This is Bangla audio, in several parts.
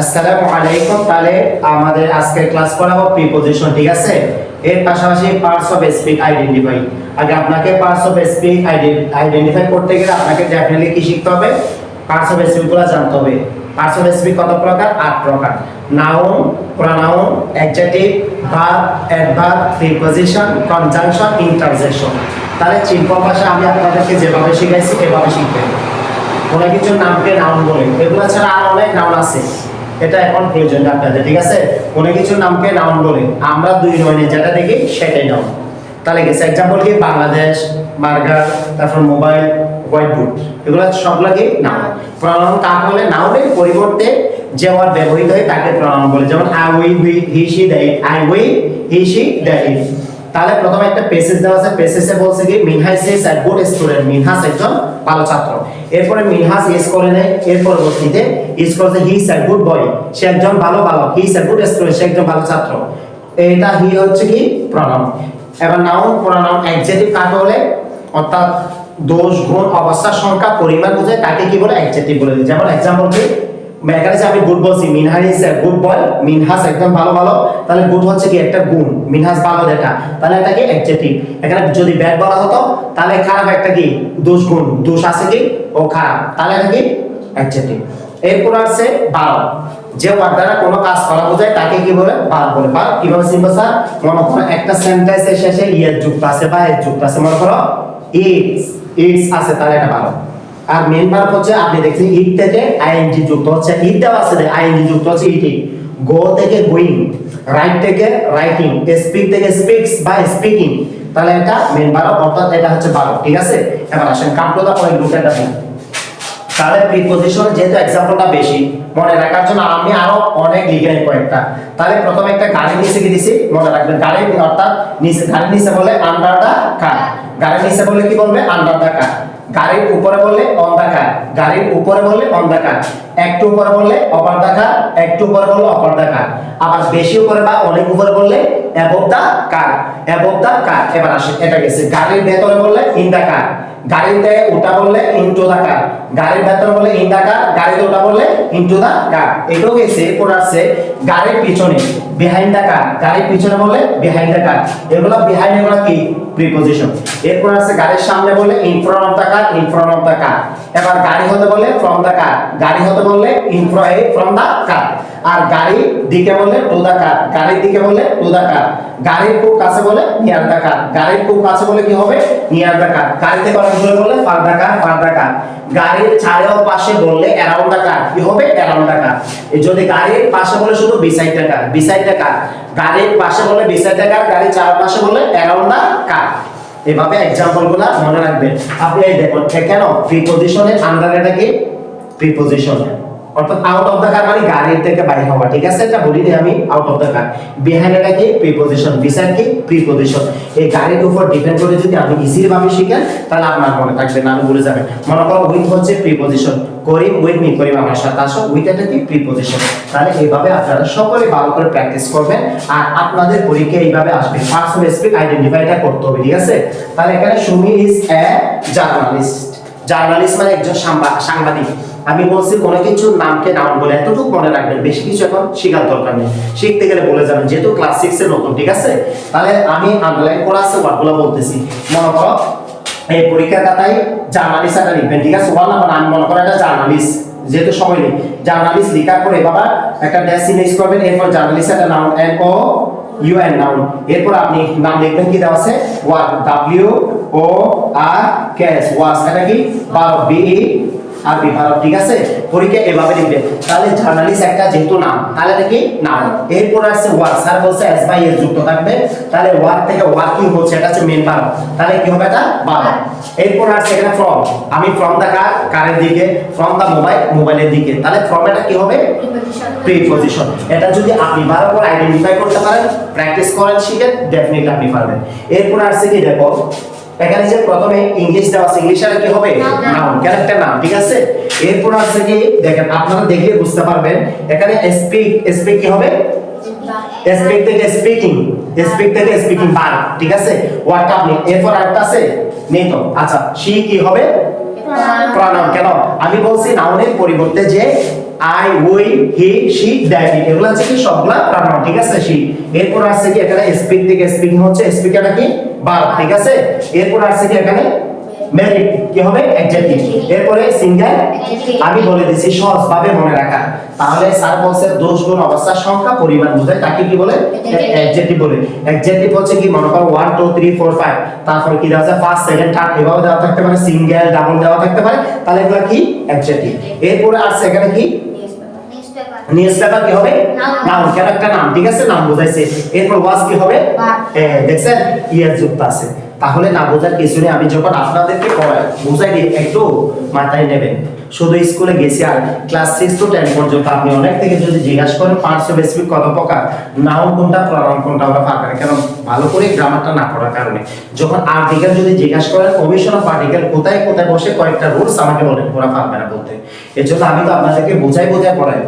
আসসালামু আলাইকুম, তাহলে আমাদের আজকের ক্লাস করাবো প্রিপজিশন ঠিক আছে? এর পাশাপাশি পার্টস অফ স্পিক আইডেন্টিফাই আগে আপনাকে পার্টস অফ স্পিক আইডেন্টিফাই করতে গেলে আপনাকে ডেফিনেটলি কি শিখতে হবে? পার্টস অফ স্পিকগুলো জানতে হবে। পার্টস অফ স্পিক কত প্রকার? আট প্রকার। Noun pronoun adjective verb adverb preposition conjunction interjection তাহলে সিম্পল ভাষা আমি আপনাদেরকে যেভাবে শিখাইছি, এভাবে শিখবেন। কোনো কিছু নামকে নাউন বলে। এগুলো ছাড়া আর অনেক নাউন আছে। এটা এখন প্রয়োজন আপনাদের, ঠিক আছে? কোনো কিছুর নামকে নাউন বলে। আমরা দুই নয়নে যেটা দেখি সেটাই নাউন তাহলে গেছে এক্সাম্পল কি? বাংলাদেশ, বার্গার, তারপর মোবাইল হোয়াইট বুট এগুলো সবগুলো কি নাউন প্রণাম কাকে বলে নাউনের পরিবর্তে যে আমার ব্যবহৃত হয় তাকে প্রণাম বলে। যেমন I we he she that I we he she that তাহলে প্রথমে একটা পেসেজ দেওয়া আছে। পেসেজে বলছে কি Minhas is a good student Minhas একজন ভালো ছাত্র। এরপরে মিনহাস ইজ করে নেয় এর পরবর্তীতে ইজ করছে হি ইজ আ গুড বয় সে একজন ভালো বালক he is a good student সে একজন ভালো ছাত্র। এটা হি হচ্ছে কি প্রনাউন এবার নাউন প্রনাউন অ্যাডজেক্টিভ কাকে বলে? অর্থাৎ দোষ, গুণ অবস্থার সংখ্যা, পরিমাণ বুঝে তাকে কি বলে? অ্যাডজেক্টিভ বলে যেমন এক্সাম্পল কি এখানে যে আমি গুড বলছি এ গুড বয় মিনহাস একদম ভালো ভালো, তাহলে গুড হচ্ছে কি একটা গুণ, মিনহাস ভালো দেখা, তাহলে এটা কি অ্যাডজেক্টিভ এখানে যদি ব্যাড বলা হতো, তাহলে খারাপ একটা কি, দোষ গুণ, দোষ আছে কি, ও খারাপ, তাহলে এটা কি অ্যাডজেক্টিভ এরপর আছে ভালো যে ওয়ার্ড দ্বারা কোনো কাজ করা বোঝায়, তাকে কি বলে ভালো বলে ভালো কীভাবে সিম্পল স্যার মনে করো একটা সেন্টেন্সের শেষে ইয়ের যুক্ত আছে বা এর যুক্ত আছে, মনে করো ইটস ইটস আছে, তাহলে এটা ভালো আর মেন ভার্ব হচ্ছে, আপনি দেখছেন ইট থেকে আইএনজি যুক্ত হচ্ছে, ইট দেওয়া আছে আইএনজি যুক্ত হচ্ছে ইটি গো থেকে গোয়িং রাইট থেকে রাইটিং স্পিক থেকে স্পিক্স বা স্পিকিং তাহলে এটা মেন ভার্ব অর্থাৎ এটা হচ্ছে ভার্ব ঠিক আছে? এবার আসেন come to the point look at the তাহলে প্রিপজিশন যেহেতু এক্সাম্পলটা বেশি, মনে রাখার জন্য আমি আরও অনেক লিখে নেই কয়েকটা। তাহলে প্রথমে একটা গাড়ি নিচে কি দিছি? মনে রাখবেন গাড়ি অর্থাৎ নিচে, গাড়ির নিচে বলে আন্ডার দা কার গাড়ির নিচে বলে কি বলবে? আন্ডার দা কার গাড়ির উপরে বললে অন দা গাড়ির উপরে বললে অন দা একটু উপরে বললে অপার দা একটু উপরে বললে অপার দা আবার বেশি উপরে বা অনেক উপরে বললে অ্যাবভ দা কার অ্যাবভ দা কার এবার আসে, এটা গেছে, গাড়ির ভেতরে বললে ইন দা গাড়িতে ওটা বললে ইনটু দা কার গাড়ির ভেতরে বললে ইন দা কার গাড়িতে ওটা বললে ইনটু দা কার এটাও গেছে এরপর আসছে গাড়ির পিছনে বিহাইন্ড দা কার গাড়ির পিছনে বললে বিহাইন্ড দা কার এগুলো বিহাইন্ড এগুলো কি প্রিপজিশন এরপর আছে গাড়ির সামনে বললে in front of the car in front of the car এবার গাড়ি হতে বললে ফ্রম দা কার গাড়ি হতে বললে ইন ফ্রম দা কার আর গাড়ির দিকে বললে টু দা কার গাড়ির দিকে বললে টু দা কার গাড়ির খুব কাছে বলে নিয়ার দা কার গাড়ির খুব কাছে বলে কি হবে নিয়ার দা কার গাড়ি থেকে অনেক বললে ফার দা কার ফার কার? গাড়ির চারেও পাশে বললে অ্যারাউন্ড দা কার? কি হবে? অ্যারাউন্ড দা কার যদি গাড়ির পাশে বলে শুধু বিসাইড দা কার? বিসাইড দা কার? গাড়ির পাশে বলে বিসাইড দা কার? গাড়ির চারপাশে বলে অ্যারাউন্ড দা কার? এভাবে এক্সাম্পলগুলা মনে রাখবেন। আপনি এই দেখুন কেন? প্রিপোজিশনের আন্ডার এটা কি? প্রিপজিশন অর্থাৎ আউট অফ দ্য কার মানে গাড়ির থেকে হওয়া, ঠিক আছে? এটা বলি নি আমি out of the car behind এটা কি? প্রিপজিশন বিসাইড কি? প্রিপজিশন এই গাড়ির উপর ডিপেন্ড করে যদি আপনি ভাবে শিখেন, তাহলে আপনার মনে থাকবে না যাবেন। মনে করো উইথ হচ্ছে preposition Karim with me Karim আমার সাথে। আসো উইথ এটা কি? প্রিপজিশন তাহলে এইভাবে আপনারা সকলে ভালো করে প্র্যাকটিস করবেন, আর আপনাদের পরীক্ষা এইভাবে আসবে। ফার্স্ট স্পিক আইডেন্টিফাইটা করতে হবে, ঠিক আছে? তাহলে এখানে Sumi is a journalist journalist মানে একজন সাংবা- সাংবাদিক। আমি বলছি কোনো কিছুর নামকে নাম বলে এতটুকু মনে রাখবেন, বেশি কিছু এখন শেখার দরকার নেই। শিখতে গেলে বলে যাবেন, যেহেতু ক্লাস সিক্স নতুন, ঠিক আছে? তাহলে আমি আন্ডারলাইন করা আছে ওয়ার্ডগুলো বলতেছি। মনে করো, এই পরীক্ষার খাতায় জার্নালিস্ট একটা লিখবেন, ঠিক আছে? ওয়ান নাম্বার মনে করো একটা জার্নালিস্ট যেহেতু সময় নেই। জার্নালিস্ট লেখার পরে বাবা একটা ড্যাশ ইমেজ করবেন, এরপর জার্নালিস্ট একটা নাম এন ও ইউএন নাউন এরপর আপনি নাম লিখবেন, কি দেওয়া আছে? Work W O R cash ওয়াস এটা কি? ভারত বিই আরবি ভারত ঠিক আছে? পরীক্ষা এভাবে লিখবেন। তাহলে জার্নালিস্ট একটা যেহেতু নাম তাহলে এটা কি? নাম। এরপর আসছে ওয়ার্ক স্যার বলছে এস বাই এর যুক্ত থাকবে। তাহলে ওয়ার্ক থেকে ওয়ার্কিং হচ্ছে? এটা হচ্ছে মেন ভার্ব তাহলে কি হবে এটা? ভার্ব এরপর আসছে এখানে ফ্রম আমি ফ্রম দা কার কারের দিকে ফ্রম দা মোবাইল মোবাইলের দিকে। তাহলে ফ্রম এটা কি হবে? প্রিপজিশন এটা যদি আপনি ভালো করে আইডেন্টিফাই করতে পারেন প্র্যাকটিস করেন শিখেন ডেফিনেটলি আপনি পারবেন। এরপর আসছে কি দেখো? এখানে যে প্রথমে ইংলিশ দেওয়া আছে। ইংলিশের কি হবে. নাউন ক্যারেক্টার নাম ঠিক আছে? এরপর আসছে কি? দেখেন আপনারা দেখলে বুঝতে পারবেন। এখানে স্পিক স্পিক কি হবে? স্পিক থেকে স্পিকিং স্পিক থেকে স্পিকিং বার ঠিক আছে? ওয়ার্ডটা আপনি এরপর আরেকটা আছে নেই তো আচ্ছা সি কি হবে? প্রনাউন কেন? আমি বলছি নাউনের পরিবর্তে যে I we he she that it এগুলো হচ্ছে কি সবগুলা প্রনাউন ঠিক আছে? শি এরপর আসছে কি এখানে স্পিক থেকে স্পিকিং হচ্ছে স্পিকারটা কি? ভার্ব ঠিক আছে? এরপর আসছে কি এখানে? মেরিট কি হবে? অ্যাডজেক্টিভ এরপরে সিঙ্গেল আমি বলে দিচ্ছি সহজ ভাবে মনে রাখা। তাহলে স্যার বলছে দোষ গুণ অবস্থা সংখ্যা পরিমাণ বোঝায় তাকে কি বলে. অ্যাডজেক্টিভ বলে। অ্যাডজেক্টিভ হচ্ছে কি মনে করো 1 2 3 4 5 তারপর কি দেওয়া আছে? ফার্স্ট সেকেন্ড থার্ড এভাবে দেওয়া থাকতে পারে। সিঙ্গেল ডাবল দেওয়া থাকতে পারে। তাহলে এগুলো কি? অ্যাডজেক্টিভ এরপরে আর সেখানে কি? নিউজ কি হবে? নাম। কেন একটা নাম ঠিক আছে? নাম বোঝাইছে। এরপর ওয়াজ কি হবে? দেখছেন? ইয়ার যুক্ত আছে। তাহলে না বোঝার কিছু নেই। আমি যখন আপনাদেরকে পড়াই বুঝাই দিই একটু মাথায় নেবেন। শুধু স্কুলে গেছি আর ক্লাস সিক্স টু টেন পর্যন্ত আপনি অনেক থেকে যদি জিজ্ঞাসা করেন পার্টস অফ স্পিক কত প্রকার? নাউন কোনটা প্রনাউন কোনটা ওরা পারবেন কেন? ভালো করে গ্রামারটা না পড়ার কারণে। যখন আর্টিকেল যদি জিজ্ঞাসা করেন কমিশন অফ আর্টিকেল কোথায় কোথায় বসে কয়েকটা রুলস আমাকে বলেন ওরা পারবে না বলতে। এর জন্য আমি তো আপনাদেরকে বোঝাই বোঝাই পড়াই।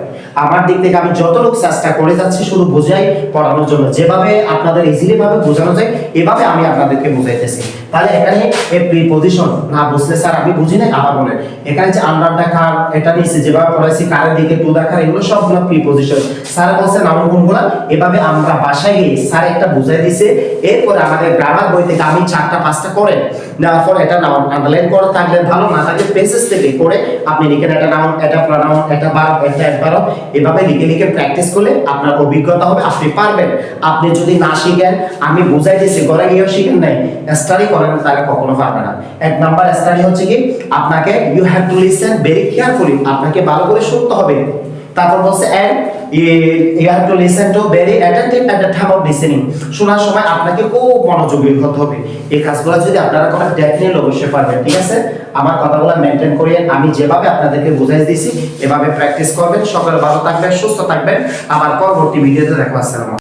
আমার দিক থেকে আমি যতটুকু চেষ্টা করে যাচ্ছি, শুধু বোঝাই পড়ানোর জন্য। যেভাবে আপনাদের ইজিলি ভাবে বোঝানো যায়, এভাবে আমি আপনাদেরকে বুঝাইতেছি। তাহলে এখানে এই প্রিপজিশন না বুঝলে স্যার, আমি বুঝি না আবার বলেন। এখানে যে আন্ডার দেখার এটা নিচে যেভাবে পড়াইছি, কারের দিকে টু দেখার এগুলো সবগুলো প্রিপজিশন স্যার বলছে নাউন কোনগুলো এভাবে আমরা বাসায় গিয়ে স্যার একটা বুঝাই দিছে। এরপরে আমাদের গ্রামার বই থেকে আমি চারটা, পাঁচটা করে নেওয়ার পর এটা নাউন আন্ডারলাইন করে থাকলে ভালো, না থাকলে পেজেস থেকে করে আপনি লিখেন এটা নাউন এটা প্রনাউন এটা ভার্ব এটা অ্যাডভার্ব এভাবে লিখে লিখে প্র্যাকটিস করলে আপনার অভিজ্ঞতা হবে, আপনি পারবেন। আপনি যদি না শিখেন, আমি বুঝাই দিয়েছি, ঘরে গিয়েও শিখেন নাই স্টাডি করেন, তাহলে কখনো পারবে না। এক নাম্বার স্টাডি হচ্ছে কি, আপনাকে you have to listen very carefully আপনাকে ভালো করে শুনতে হবে। তারপর বলছে and you have to listen to very attentive at the time of listening শোনার সময় আপনাকে খুব মনোযোগী হতে হবে। এই কাজগুলো যদি আপনারা করেন ডেফিনেটলি অবশ্যই পারবেন, ঠিক আছে? আমার কথাগুলো মেনটেন করিয়ে আমি যেভাবে আপনাদেরকে বুঝাই দিয়েছি, এভাবে প্র্যাকটিস করবেন। সকালে ভালো থাকবেন, সুস্থ থাকবেন। আমার পরবর্তী ভিডিওতে দেখো আসসালামু